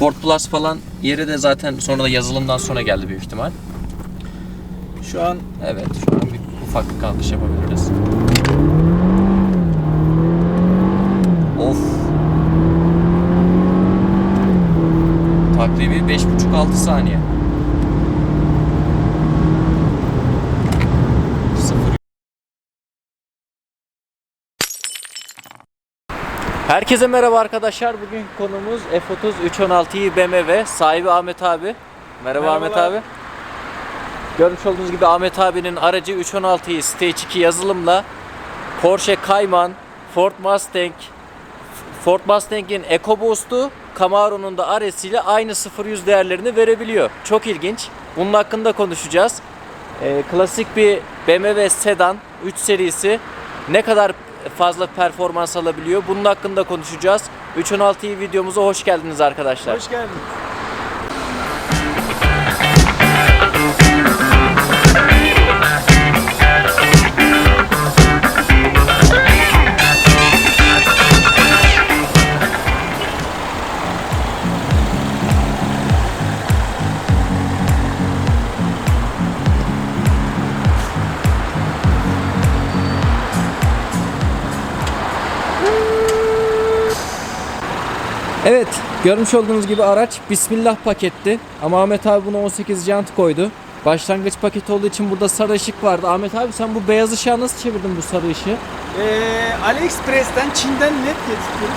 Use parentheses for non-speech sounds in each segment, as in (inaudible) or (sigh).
Sport Plus falan yeri de zaten sonra da yazılımdan sonra geldi büyük ihtimal. Şu an Evet şu an bir ufak bir kalkış yapabiliriz. Of. Takribi 5,5-6 saniye. Herkese merhaba arkadaşlar. Bugün konumuz F30 316i BMW. Sahibi Ahmet abi. Merhaba Ahmet Merhabalar. abi. Görmüş olduğunuz gibi Ahmet abinin aracı 316i Stage 2 yazılımla Porsche Cayman, Ford Mustang, Ford Mustang'in EcoBoost'u Camaro'nun da RS ile aynı 0-100 değerlerini verebiliyor. Çok ilginç. Bunun hakkında konuşacağız. Ee, klasik bir BMW sedan 3 serisi ne kadar fazla performans alabiliyor? Bunun hakkında konuşacağız. 316i videomuza hoş geldiniz arkadaşlar. hoş geldin. Evet, görmüş olduğunuz gibi araç Bismillah paketti. Ama Ahmet abi buna 18 jant koydu. Başlangıç paketi olduğu için burada sarı ışık vardı. Ahmet abi sen bu beyaz ışığa nasıl çevirdin bu sarı ışığı? Ee, AliExpress'ten Çin'den net getirdim.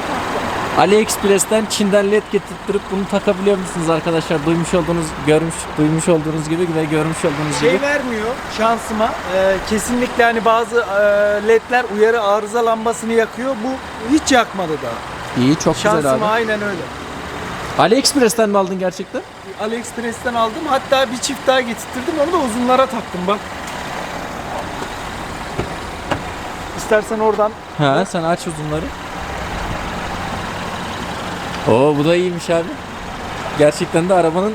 AliExpress'ten Çin'den led getirttirip bunu takabiliyor musunuz arkadaşlar? Duymuş olduğunuz, görmüş, duymuş olduğunuz gibi ve görmüş olduğunuz Şey gibi. vermiyor şansıma. Ee, kesinlikle hani bazı e, ledler uyarı arıza lambasını yakıyor. Bu hiç yakmadı daha. İyi, çok güzel Şansıma abi. aynen öyle. AliExpress'ten mi aldın gerçekten? AliExpress'ten aldım. Hatta bir çift daha getirttirdim. Onu da uzunlara taktım bak. İstersen oradan Ha, sen aç uzunları. Oo bu da iyiymiş abi. Gerçekten de arabanın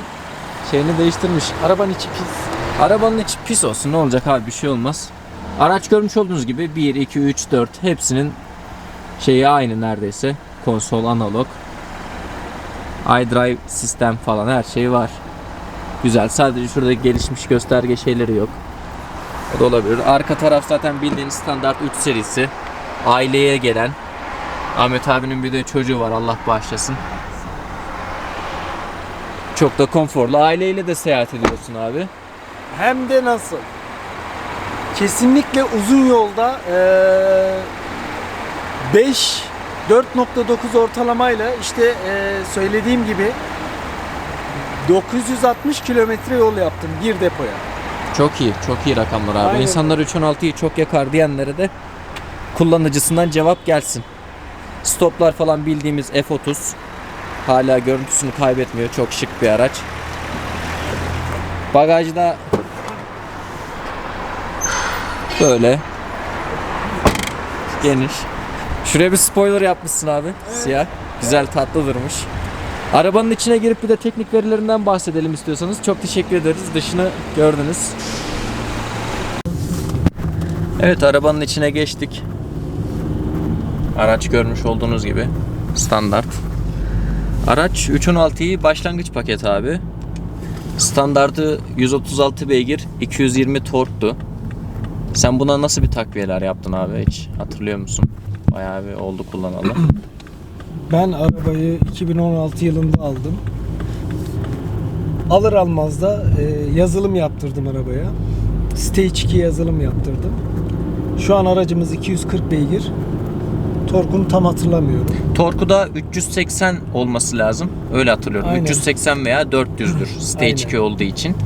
şeyini değiştirmiş. arabanın içi pis. Arabanın içi pis olsun ne olacak abi bir şey olmaz. Araç görmüş olduğunuz gibi 1, 2, 3, 4 hepsinin şeyi aynı neredeyse. Konsol, analog. iDrive sistem falan her şey var. Güzel sadece şurada gelişmiş gösterge şeyleri yok. O da olabilir. Arka taraf zaten bildiğiniz standart 3 serisi. Aileye gelen. Ahmet abinin bir de çocuğu var Allah bağışlasın. Çok da konforlu. Aileyle de seyahat ediyorsun abi. Hem de nasıl? Kesinlikle uzun yolda eee 5 4.9 ortalamayla işte eee, söylediğim gibi 960 kilometre yol yaptım bir depoya. Çok iyi, çok iyi rakamlar abi. Aynen. İnsanlar 316'yı çok yakar diyenlere de kullanıcısından cevap gelsin. Stoplar falan bildiğimiz F30. Hala görüntüsünü kaybetmiyor. Çok şık bir araç. Bagajda böyle geniş. Şuraya bir spoiler yapmışsın abi. Siyah. Güzel tatlı durmuş. Arabanın içine girip bir de teknik verilerinden bahsedelim istiyorsanız. Çok teşekkür ederiz. Dışını gördünüz. Evet arabanın içine geçtik. Araç görmüş olduğunuz gibi standart. Araç 316i başlangıç paket abi. Standartı 136 beygir, 220 torktu. Sen buna nasıl bir takviyeler yaptın abi hiç hatırlıyor musun? Bayağı bir oldu kullanalı. (clears throat) Ben arabayı 2016 yılında aldım. Alır almaz da eee, yazılım yaptırdım arabaya. Stage 2 yazılım yaptırdım. Şu an aracımız 240 beygir. Torkunu tam hatırlamıyorum. Torku da 380 olması lazım. Öyle hatırlıyorum. Aynen. 380 veya 400'dür (clears throat) Stage Aynen. 2 olduğu için.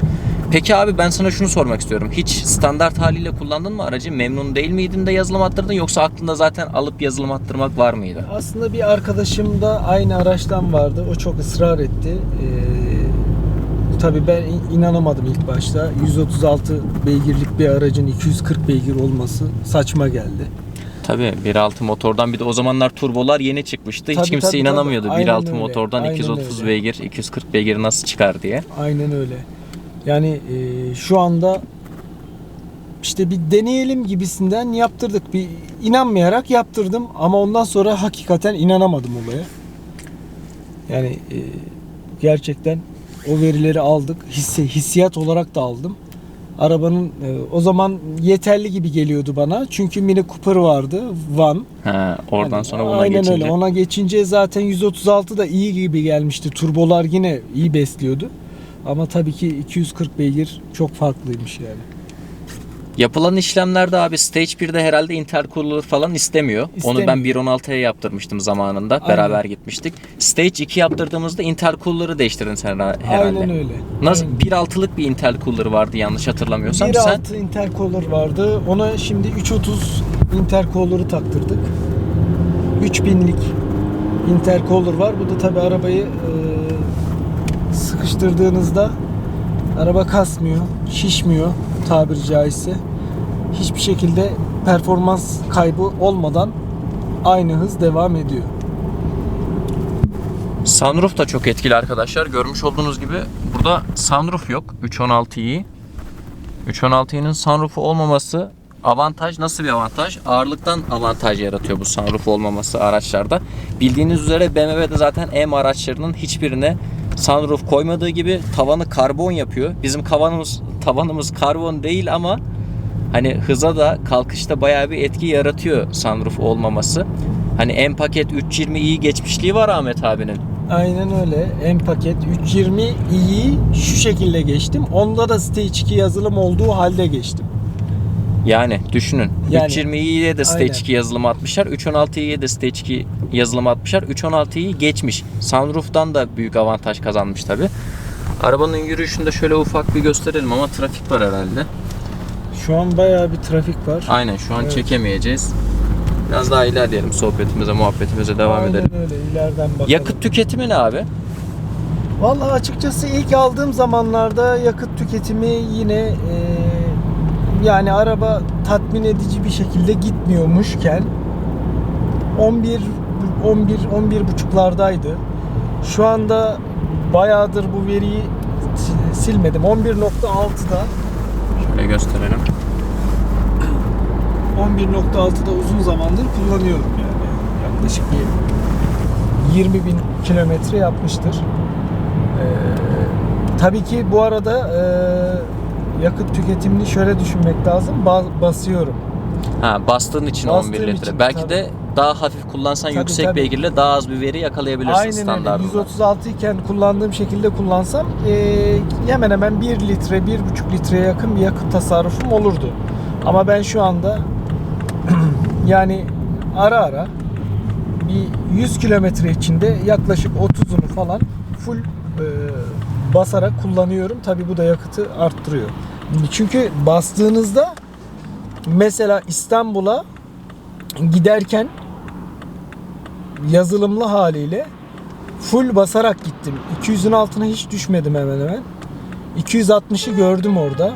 Peki abi ben sana şunu sormak istiyorum. Hiç standart haliyle kullandın mı aracı? Memnun değil miydin de yazılım attırdın yoksa aklında zaten alıp yazılım attırmak var mıydı? Aslında bir arkadaşım da aynı araçtan vardı. O çok ısrar etti. Ee, tabii ben in- inanamadım ilk başta. 136 beygirlik bir aracın 240 beygir olması saçma geldi. Tabii 1.6 motordan bir de o zamanlar turbolar yeni çıkmıştı. Hiç Tabii, kimse tabii, inanamıyordu tabii. 1.6 Aynen öyle, motordan aynen 230 öyle. beygir, 240 beygir nasıl çıkar diye. Aynen öyle. Yani e, şu anda işte bir deneyelim gibisinden yaptırdık. Bir inanmayarak yaptırdım ama ondan sonra hakikaten inanamadım olaya. Yani e, Gerçekten o verileri aldık. Hisse, hissiyat olarak da aldım. Arabanın e, o zaman yeterli gibi geliyordu bana. Çünkü Mini Cooper vardı. Van. Ha, oradan Hani sonra buna Aynen geçince. öyle. Ona geçince zaten 136 da iyi gibi gelmişti. Turbolar yine iyi besliyordu. Ama tabii ki 240 beygir çok farklıymış yani. Yapılan işlemlerde abi Stage 1'de herhalde intercooler falan istemiyor. Onu ben İstemiyor. 1.16'ya yaptırmıştım zamanında. Aynen. Beraber gitmiştik. Stage 2 yaptırdığımızda intercooler'ı değiştirdin sen herhalde. Aynen öyle. Nasıl Aynen. 1.6'lık bir intercooler vardı yanlış hatırlamıyorsam. Sen 1.6 intercooler vardı. Ona şimdi 330 intercooler'ı taktırdık. 3000'lik intercooler var. Bu da tabi arabayı e, sıkıştırdığınızda araba kasmıyor, şişmiyor tabiri caizse. Hiçbir şekilde performans kaybı olmadan aynı hız devam ediyor. Sunroof da çok etkili arkadaşlar. Görmüş olduğunuz gibi burada sunroof yok 316i. 316i'nin sunroofu olmaması avantaj nasıl bir avantaj? Ağırlıktan avantaj yaratıyor bu sunroof olmaması araçlarda. Bildiğiniz üzere BMW'de zaten M araçlarının hiçbirine sunroof koymadığı gibi tavanı karbon yapıyor. Bizim tavanımız tavanımız karbon değil ama hani hıza da kalkışta bayağı bir etki yaratıyor sunroof olmaması. Hani M paket 320i geçmişliği var Ahmet abinin. Aynen öyle. M paket 320 iyi şu şekilde geçtim. Onda da Stage 2 yazılım olduğu halde geçtim. Yani düşünün. Yani, 320i'ye de Stage aynen. 2 yazılım atmışlar. 316i'ye de Stage 2 yazılım atmışlar. 316i'yi geçmiş. Sunroof'tan da büyük avantaj kazanmış tabi. Arabanın yürüyüşünde şöyle ufak bir gösterelim ama trafik var herhalde. Şu an bayağı bir trafik var. Aynen şu an Evet. çekemeyeceğiz. Biraz daha ilerleyelim sohbetimize, muhabbetimize devam Aynen edelim. öyle. İleriden bakalım. Yakıt tüketimi ne abi? Vallahi açıkçası ilk aldığım zamanlarda yakıt tüketimi yine e, yani araba tatmin edici bir şekilde gitmiyormuşken 11 11 11 buçuklardaydı. Şu anda bayağıdır bu veriyi si- silmedim. 11.6'da Şöyle gösterelim. 11.6'da uzun zamandır kullanıyorum yani. Yaklaşık bir 20 bin kilometre yapmıştır. Ee, tabii ki bu arada e, yakıt tüketimini şöyle düşünmek lazım. Ba- basıyorum. Ha bastığın için Bastığım 11 litre. için, Belki tabii. de daha hafif kullansan Tabii, yüksek tabii. beygirle daha az bir veri yakalayabilirsin Aynen öyle. standartında. 136 iken kullandığım şekilde kullansam e, hemen hemen 1 litre, 1,5 litreye yakın bir yakıt tasarrufum olurdu. Ama ben şu anda (clears throat) yani ara ara bir 100 kilometre içinde yaklaşık 30'unu falan full e, basarak kullanıyorum. Tabi bu da yakıtı arttırıyor. Çünkü bastığınızda mesela İstanbul'a giderken yazılımlı haliyle full basarak gittim. 200'ün altına hiç düşmedim hemen hemen. 260'ı gördüm orada.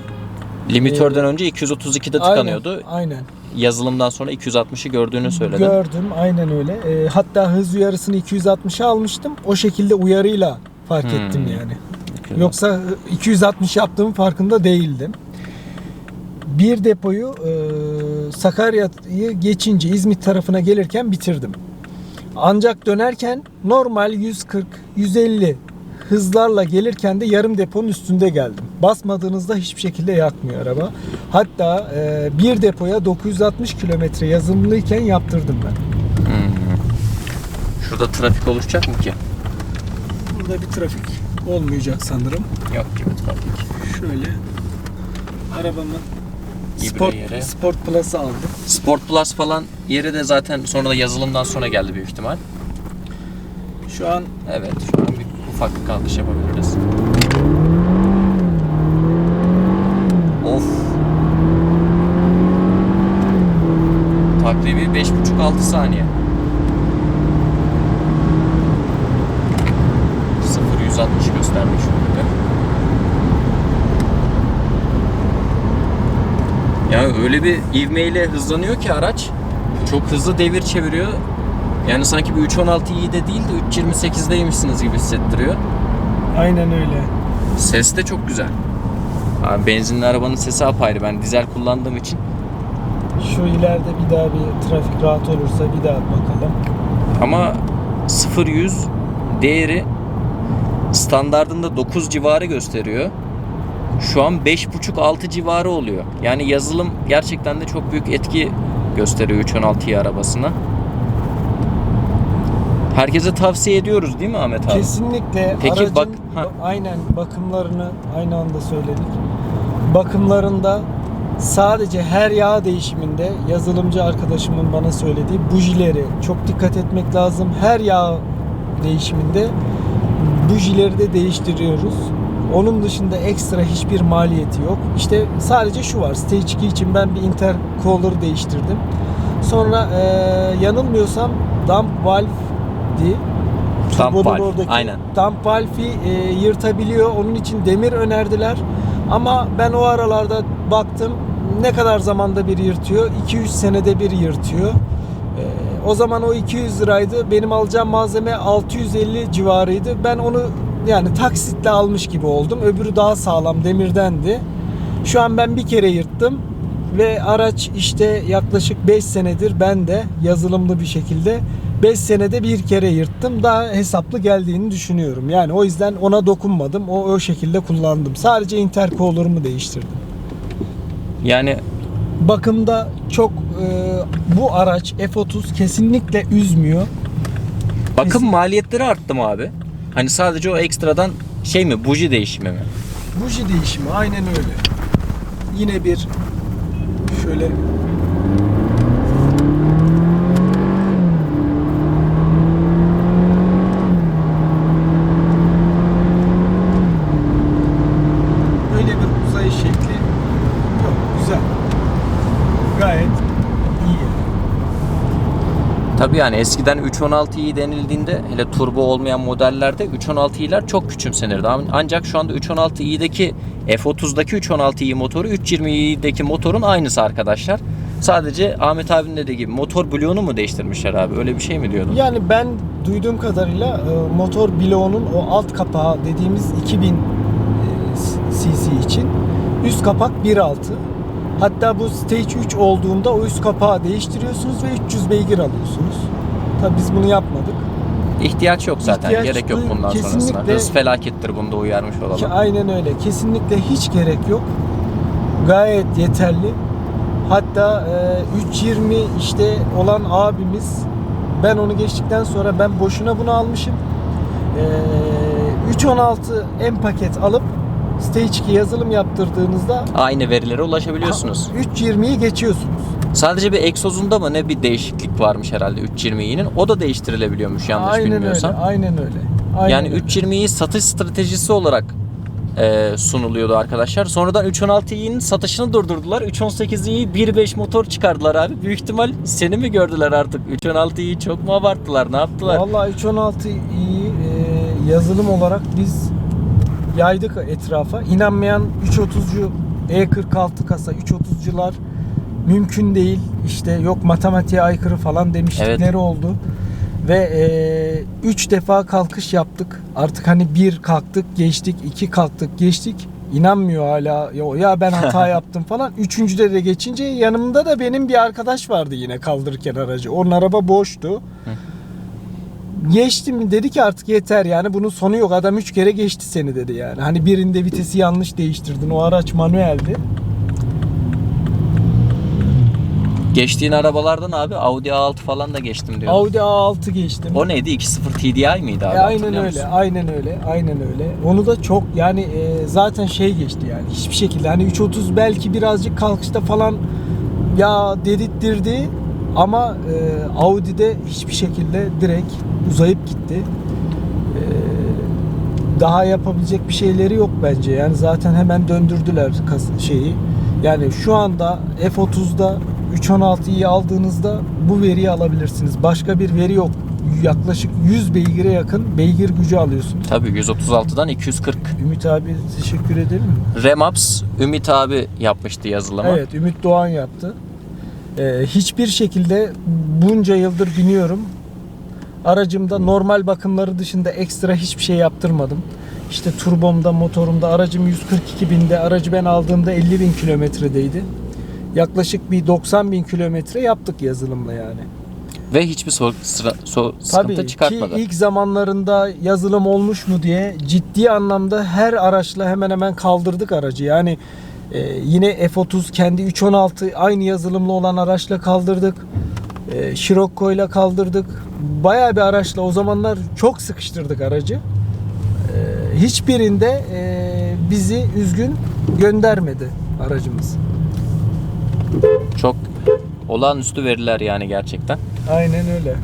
Limitörden önce 232'de tıkanıyordu. Aynen. aynen. Yazılımdan sonra 260'ı gördüğünü söyledin. Gördüm aynen öyle. Ee, hatta hız uyarısını 260'a almıştım. O şekilde uyarıyla fark Hmm. ettim yani. Yoksa 260 yaptığım farkında değildim. Bir depoyu e, Sakarya'yı geçince İzmit tarafına gelirken bitirdim. Ancak dönerken normal 140, 150 hızlarla gelirken de yarım deponun üstünde geldim. Basmadığınızda hiçbir şekilde yakmıyor araba. Hatta e, bir depoya 960 kilometre yazımlıyken yaptırdım ben. Hmm. Şurada trafik oluşacak mı ki? Burada bir trafik olmayacak sanırım. Yok gibi trafik. Şöyle arabamı İbre Sport, yere. Sport Plus'ı aldım. Sport Plus falan yeri de zaten sonra da yazılımdan sonra geldi büyük ihtimal. Şu an Evet şu an bir ufak bir kalkış yapabiliriz. Of. Takribi 5,5-6 saniye. 0-160 göstermiş şöyle. Ya öyle bir ivmeyle hızlanıyor ki araç. Çok hızlı devir çeviriyor. Yani sanki bir 316 iyi de değil de 328'deymişsiniz gibi hissettiriyor. aynen öyle. Ses de çok güzel. Abi benzinli arabanın sesi apayrı. Ben dizel kullandığım için. Şu ileride bir daha bir trafik rahat olursa bir daha bakalım. Ama 0-100 değeri standardında 9 civarı gösteriyor. Şu an 5.5-6 civarı oluyor. Yani yazılım gerçekten de çok büyük etki gösteriyor 316i arabasına. Herkese tavsiye ediyoruz değil mi Ahmet abi? Kesinlikle Peki aracın bak- ha. aynen bakımlarını aynı anda söyledik. Bakımlarında sadece her yağ değişiminde yazılımcı arkadaşımın bana söylediği bujileri çok dikkat etmek lazım. Her yağ değişiminde bujileri de değiştiriyoruz. Onun dışında ekstra hiçbir maliyeti yok. İşte sadece şu var. Stage 2 için ben bir intercooler değiştirdim. Sonra eee, yanılmıyorsam dump valve diye Dump valve, oradaki aynen. Dump valve'i e, yırtabiliyor. Onun için demir önerdiler. Ama ben o aralarda baktım ne kadar zamanda bir yırtıyor? 200 senede bir yırtıyor. E, o zaman o 200 liraydı. Benim alacağım malzeme 650 civarıydı. Ben onu yani taksitle almış gibi oldum. Öbürü daha sağlam demirdendi. Şu an ben bir kere yırttım ve araç işte yaklaşık 5 senedir ben de yazılımlı bir şekilde 5 senede bir kere yırttım. Daha hesaplı geldiğini düşünüyorum. Yani o yüzden ona dokunmadım. O o şekilde kullandım. Sadece intercooler'ımı değiştirdim. Yani Bakımda çok e, bu araç F30 kesinlikle üzmüyor. bakım Kesin- maliyetleri arttı mı abi? Hani sadece o ekstradan şey mi buji değişimi mi? Buji değişimi aynen öyle. Yine bir şöyle böyle bir uzayış şekli yok. Güzel. Gayet iyi. Tabii yani eskiden 316i denildiğinde hele turbo olmayan modellerde 316i'ler çok küçümsenirdi. Ancak şu anda 316i'deki F30'daki 316i motoru 320i'deki motorun aynısı arkadaşlar. Sadece Ahmet abinin dediği gibi motor bloğunu mu değiştirmişler abi? Öyle bir şey mi diyordun? Yani ben duyduğum kadarıyla e, motor bloğunun o alt kapağı dediğimiz 2000 e, cc için üst kapak 1.6. Hatta bu Stage 3 olduğunda o üst kapağı değiştiriyorsunuz ve 300 beygir alıyorsunuz. Tabi biz bunu yapmadık. İhtiyaç yok zaten. İhtiyaç Gerek yok bundan sonrasına. kesinlikle- Hız felakettir bunda uyarmış Ki olalım. aynen öyle. Kesinlikle hiç gerek yok. Gayet yeterli. Hatta e, 320 işte olan abimiz ben onu geçtikten sonra ben boşuna bunu almışım. E, 316 M paket alıp Stage 2 yazılım yaptırdığınızda Aynı verilere ulaşabiliyorsunuz. 320'yi geçiyorsunuz. Sadece bir egzozunda mı ne bir değişiklik varmış herhalde 320i'nin. O da değiştirilebiliyormuş yanlış aynen bilmiyorsam. öyle. Aynen öyle. Aynen yani öyle. 320'yi satış stratejisi olarak e, sunuluyordu arkadaşlar. Sonradan 316i'nin satışını durdurdular. 318i'yi 1.5 motor çıkardılar abi. Büyük ihtimal seni mi gördüler artık? 316i'yi çok mu abarttılar? Ne yaptılar? Vallahi 316 iyi e, yazılım olarak biz yaydık etrafa. İnanmayan 330'cu E46 kasa 330'cular mümkün değil. İşte yok matematiğe aykırı falan demiştikleri Evet. oldu. Ve 3 defa kalkış yaptık. Artık hani bir kalktık geçtik, iki kalktık geçtik. İnanmıyor hala. Ya, ya ben hata (laughs) yaptım falan. Üçüncüde de geçince yanımda da benim bir arkadaş vardı yine kaldırırken aracı. Onun araba boştu. Geçtim dedi ki artık yeter yani bunun sonu yok adam 3 kere geçti seni dedi yani. Hani birinde vitesi yanlış değiştirdin o araç manueldi. Geçtiğin arabalardan abi Audi A6 falan da geçtim diyor. Audi A6 geçtim. O neydi? 2.0 TDI miydi abi? E, aynen öyle, musun? aynen öyle, aynen öyle. Onu da çok yani e, zaten şey geçti yani hiçbir şekilde hani 330 belki birazcık kalkışta falan ya dedirttirdi ama e, Audi'de hiçbir şekilde direkt uzayıp gitti. E, daha yapabilecek bir şeyleri yok bence. Yani zaten hemen döndürdüler şeyi. Yani şu anda F30'da 316'yı aldığınızda bu veriyi alabilirsiniz. Başka bir veri yok. Yaklaşık 100 beygire yakın beygir gücü alıyorsunuz. Tabii 136'dan 240. Ümit abi teşekkür edelim mi? Remaps Ümit abi yapmıştı yazılımı. Evet Ümit Doğan yaptı. Ee, hiçbir şekilde bunca yıldır biniyorum. Aracımda normal bakımları dışında ekstra hiçbir şey yaptırmadım. İşte turbomda, motorumda aracım 142 binde. Aracı ben aldığımda 50 bin kilometredeydi. Yaklaşık bir 90 bin kilometre yaptık yazılımla yani. Ve hiçbir sor- sıra- so- sıkıntı Tabii çıkartmadı. ki ilk zamanlarında yazılım olmuş mu diye ciddi anlamda her araçla hemen hemen kaldırdık aracı. Yani e, yine F30 kendi 316 aynı yazılımlı olan araçla kaldırdık. E, Scirocco ile kaldırdık. Bayağı bir araçla o zamanlar çok sıkıştırdık aracı. E, hiçbirinde e, bizi üzgün göndermedi aracımız. Çok olağanüstü veriler yani gerçekten. Aynen öyle.